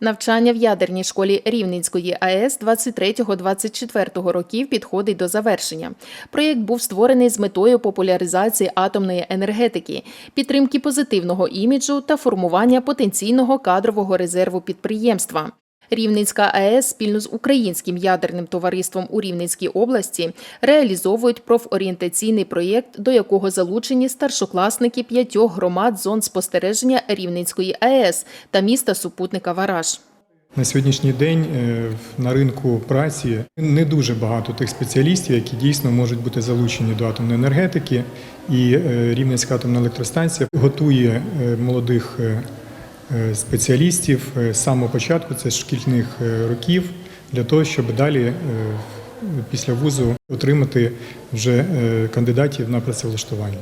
Навчання в ядерній школі Рівненської АЕС 23-24 років підходить до завершення. Проєкт був створений з метою популяризації атомної енергетики, підтримки позитивного іміджу та формування потенційного кадрового резерву підприємства. Рівненська АЕС спільно з Українським ядерним товариством у Рівненській області реалізовують профорієнтаційний проєкт, до якого залучені старшокласники п'ятьох громад зон спостереження Рівненської АЕС та міста супутника Вараж. На сьогоднішній день е, на ринку праці не дуже багато тих спеціалістів, які дійсно можуть бути залучені до атомної енергетики. І е, Рівненська атомна електростанція готує е, молодих спеціалістів е, з самого початку, це з шкільних е, років, для того, щоб далі е, після вузу отримати вже е, кандидатів на працевлаштування.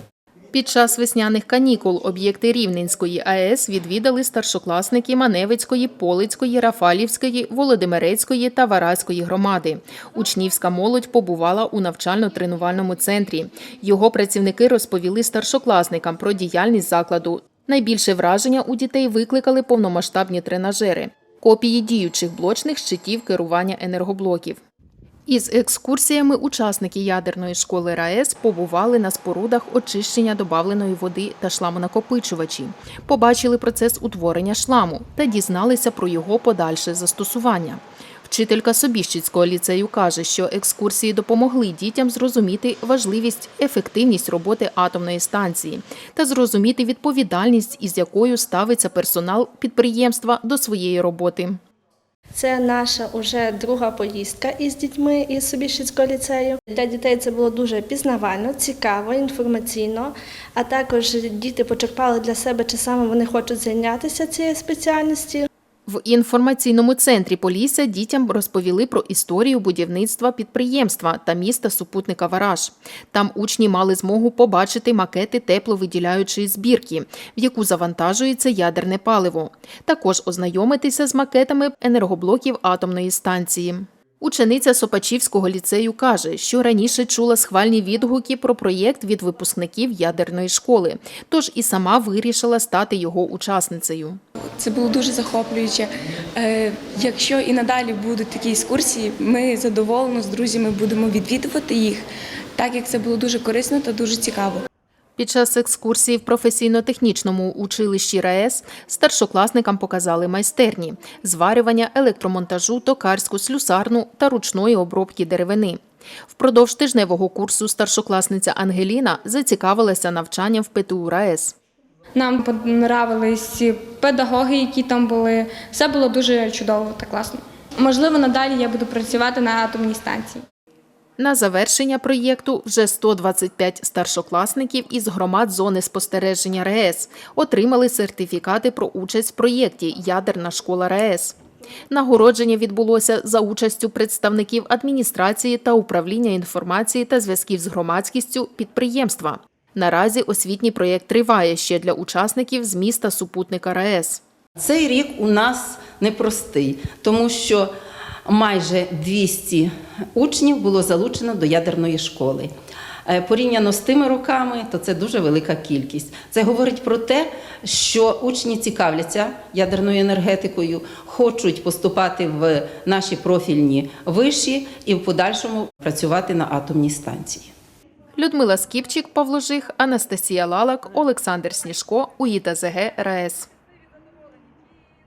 Під час весняних канікул об'єкти Рівненської АЕС відвідали старшокласники Маневицької, Полицької, Рафалівської, Володимирецької та Варазької громади. Учнівська молодь побувала у навчально-тренувальному центрі. Його працівники розповіли старшокласникам про діяльність закладу. Найбільше враження у дітей викликали повномасштабні тренажери, копії діючих блочних щитів керування енергоблоків. Із екскурсіями учасники ядерної школи РаЕС побували на спорудах очищення добавленої води та шламонакопичувачі, побачили процес утворення шламу та дізналися про його подальше застосування. Вчителька Собіщицького ліцею каже, що екскурсії допомогли дітям зрозуміти важливість, ефективність роботи атомної станції та зрозуміти відповідальність, із якою ставиться персонал підприємства до своєї роботи. Це наша уже друга поїздка із дітьми із Собішицького ліцею. Для дітей це було дуже пізнавально, цікаво, інформаційно. А також діти почерпали для себе, чи саме вони хочуть зайнятися цією спеціальністю. В інформаційному центрі Полісся дітям розповіли про історію будівництва підприємства та міста супутника Вараж. Там учні мали змогу побачити макети тепловиділяючої збірки, в яку завантажується ядерне паливо. Також ознайомитися з макетами енергоблоків атомної станції. Учениця Сопачівського ліцею каже, що раніше чула схвальні відгуки про проєкт від випускників ядерної школи, тож і сама вирішила стати його учасницею. Це було дуже захоплююче. Е, Якщо і надалі будуть такі екскурсії, ми задоволено з друзями будемо відвідувати їх, так як це було дуже корисно та дуже цікаво. Під час екскурсії в професійно-технічному училищі РаЕС старшокласникам показали майстерні – зварювання, електромонтажу, токарську, слюсарну та ручної обробки деревини. Впродовж тижневого курсу старшокласниця Ангеліна зацікавилася навчанням в ПТУ РаЕС. Нам понравились педагоги, які там були. Все було дуже чудово та класно. Можливо, надалі я буду працювати на атомній станції. На завершення проєкту вже 125 старшокласників із громад зони спостереження РаЕС отримали сертифікати про участь в проєкті Ядерна школа РаЕС. Нагородження відбулося за участю представників адміністрації та управління інформації та зв'язків з громадськістю підприємства. Наразі освітній проєкт триває ще для учасників з міста супутника РаЕС. Цей рік у нас непростий, тому що майже 200 учнів було залучено до ядерної школи. Е, Порівняно з тими роками, то це дуже велика кількість. Це говорить про те, що учні цікавляться ядерною енергетикою, хочуть поступати в наші профільні виші і в подальшому працювати на атомній станції. Людмила Скіпчик, Павло Жих, Анастасія Лалак, Олександр Сніжко, УІТА ЗГ РаЕС.